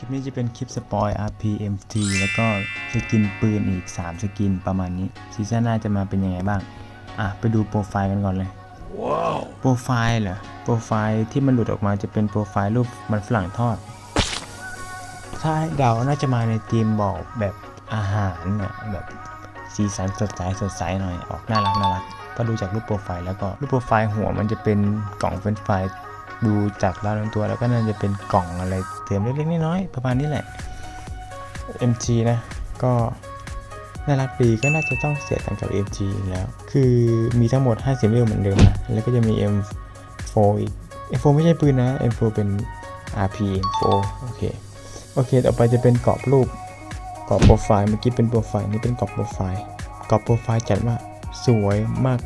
คลิปนี้จะเป็นคลิปสปอย RPMT แล้วก็สกินปืนอีก 3 สกินประมาณนี้ซีซั่นหน้าจะมาเป็นยังไงบ้าง อะ ไปดูโปรไฟล์กันก่อนเลยโปรไฟล์เหรอ โปรไฟล์ที่มันหลุดออกมาจะเป็นโปรไฟล์รูปมันฝรั่งทอด ถ้าให้เดาน่าจะมาในธีมบอกแบบอาหารน่ะแบบสีสันสดใสสดใสหน่อยออกน่ารักน่ารักก็ดูจากรูปโปรไฟล์แล้วก็รูปโปรไฟล์หัวมันจะเป็นกล่องเฟรนช์ฟราย ดูจากราวลำตัวแล้วก็น่าจะเป็นกล่องอะไรเติมเล็กๆน้อยๆประมาณนี้แหละ MG นะก็น่ารักดีก็น่าจะต้องเสียตังค์กับ MG แล้ว คือมีทั้งหมด 50เวลเหมือนเดิมนะ แล้วก็จะมี M4 อีก M4 ไม่ใช่ปืนนะ M4 เป็น RP M4 โอเค โอเค ต่อไปจะเป็นกรอบรูป กรอบโปรไฟล์ เมื่อกี้เป็นโปรไฟล์ นี่เป็นกรอบโปรไฟล์ กรอบโปรไฟล์จัดว่าสวย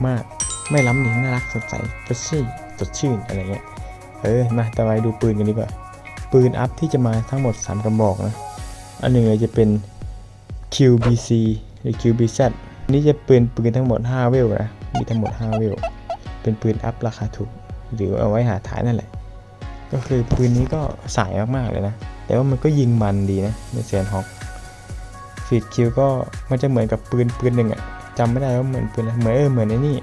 มากๆ ไม่ล้ำหนิน่ารักสดใสเฟรชชี่สดชื่นอะไรเงี้ย เออมาต่อไปดูปืนกันดีกว่า ปืนอัพที่จะมาทั้งหมด 3กระบอกนะ อันหนึ่งเลยจะเป็น QBC หรือ QBZ อันนี่จะปืนปืนทั้งหมด 5 เวลนะ มีทั้งหมด 5 เวล เป็นปืนอัพราคาถูก หรือเอาไว้หาถ่ายนั่นแหละ ก็คือปืนนี้ก็สายมากๆเลยนะ แต่ว่ามันก็ยิงมันดีนะในเซียนฮอกฟีดคิวก็มันจะเหมือนกับปืนปืนหนึ่งอะจำไม่ได้ว่าเหมือนปืนอะไรเหมือนเออเหมือนไอ้นี่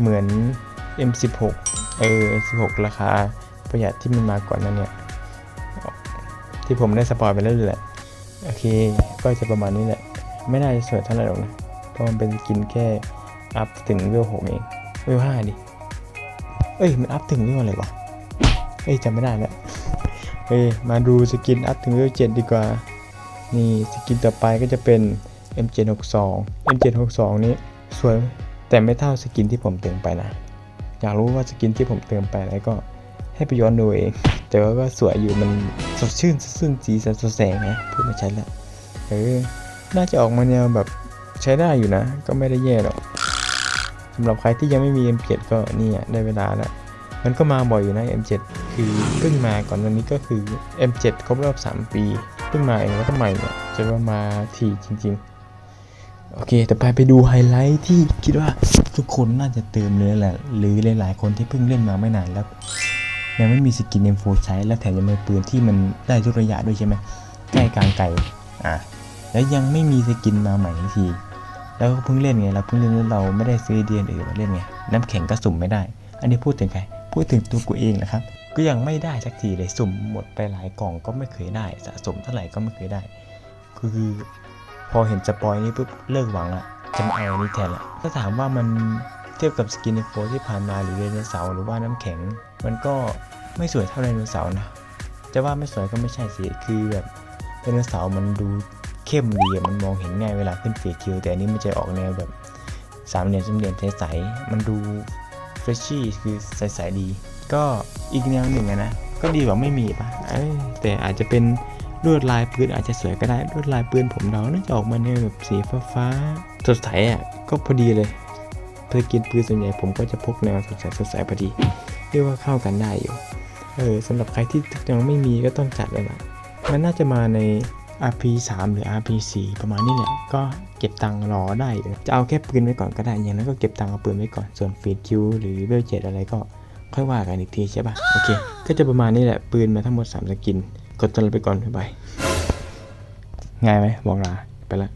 เหมือน M16 เออ M16 ราคาประหยัดที่มันมาก่อนนั้นเนี่ย ที่ผมได้สปอยไปแล้วแหละ โอเค ก็จะประมาณนี้แหละ ไม่น่าจะสวยเท่าไหร่หรอกนะเพราะมันเป็นสกินแค่อัพถึงเวลหกเอง เวลห้าดิ เอ้ย มันอัพถึงเวลอะไรวะ เอ้ยจำไม่ได้แล้วเอ้ยมาดูสกินอัพถึงเวลเจ็ดดีกว่า นี่สกินต่อไปก็จะเป็น M762 M762 นี้สวยแต่ไม่เท่าสกินที่ผมเติมไปนะ อยากรู้ว่าสกินที่ผมเติมไปอะไรก็ให้ไปย้อนดูเองแต่ว่าก็สวยอยู่มันสดชื่นสดชื่นสีสันสดแสงนะพูดมาใช้ล้วเออน่าจะออกมาแนวแบบใช้ได้อยู่นะ ก็ไม่ได้แย่หรอกสำหรับใครที่ยังไม่มี M7 ก็นี่ได้เวลาแล้วมันก็มาบ่อยอยู่นะ M7 คือเพิ่งมาก่อนวันนี้ก็คือ M7 ครบรอบ 3 ปีเพิ่งมาเองแล้วก็ใหม่เนี่ยจะว่ามาทีจริง ๆ โอเค แต่ไปไปดูไฮไลท์ที่คิดว่าทุกคนน่าจะเติมเลยแหละ หรือหลายๆคนที่เพิ่งเล่นมาไม่นานแล้ว ยังไม่มีสกิน M4 ใช้ แล้วแถมยังมีปืนที่มันได้ทุกระยะด้วยใช่ไหมใกล้กลางไกลอะแล้วยังไม่มีสกินมาใหม่ทันทีแล้วก็เพิ่งเล่นไงเราเพิ่งเล่นแล้วเราไม่ได้ซื้อเดียนอื่นมาเล่นไงน้ำแข็งก็สุ่มไม่ได้ อันนี้พูดถึงใครพูดถึงตัวกูเองนะครับก็ยังไม่ได้สักทีเลยสุ่มหมดไปหลายกล่องก็ไม่เคยได้ สะสมเท่าไหร่ก็ไม่เคยได้ คือ พอเห็นสปอยนี้ปุ๊บเลิกหวังละจะมาเอาอันนี้แทนละถ้าถามว่ามันเทียบกับสกินโฟที่ผ่านมาหรือเรนเสาร์หรือว่าน้ำแข็ง มันก็ไม่สวยเท่าไดโนเสาร์นะจะว่าไม่สวยก็ไม่ใช่สิคือแบบไดโนเสาร์มันดูเข้มดีมันมองเห็นง่ายเวลาขึ้นเฟีดคิวแต่อันนี้มันจะออกแนวแบบสามเหลี่ยมสามเหลี่ยมใสๆมันดูเฟรชชี่คือใสๆดี ก็อีกแนวหนึ่งนะก็ดีกว่าไม่มีปะแต่อาจจะเป็น ลวดลายปืนอาจจะสวยก็ได้ลวดลายปืนผมเดาน่าจะออกมาแนแบบสีฟ้าๆสดใสอะก็พอดีเลยเพื่อกินปืนส่วนใหญ่ผมก็จะพกแนวสดใสสดใสพอดีเรียกว่าเข้ากันได้อยู่เออสำหรับใครที่ยังไม่มีก็ต้องจัดเลยนะมันน่าจะมาใน RP 3 หรือ RP 4 ประมาณนี้แหละ ก็เก็บตังค์รอได้อยู่จะเอาแค่ปืนไว้ก่อนก็ได้ อย่างนั้นก็เก็บตังค์เอาปืนไว้ก่อน ส่วนฟีดคิวหรือเวลเจ็ดอะไรก็ค่อยว่ากันอีกทีใช่ป่ะ โอเค ก็จะประมาณนี้แหละ ปืนมาทั้งหมด 3 สกิน กดจนไปก่อนบ๊ายบายง่ายไหมบอกลาไปแล้ว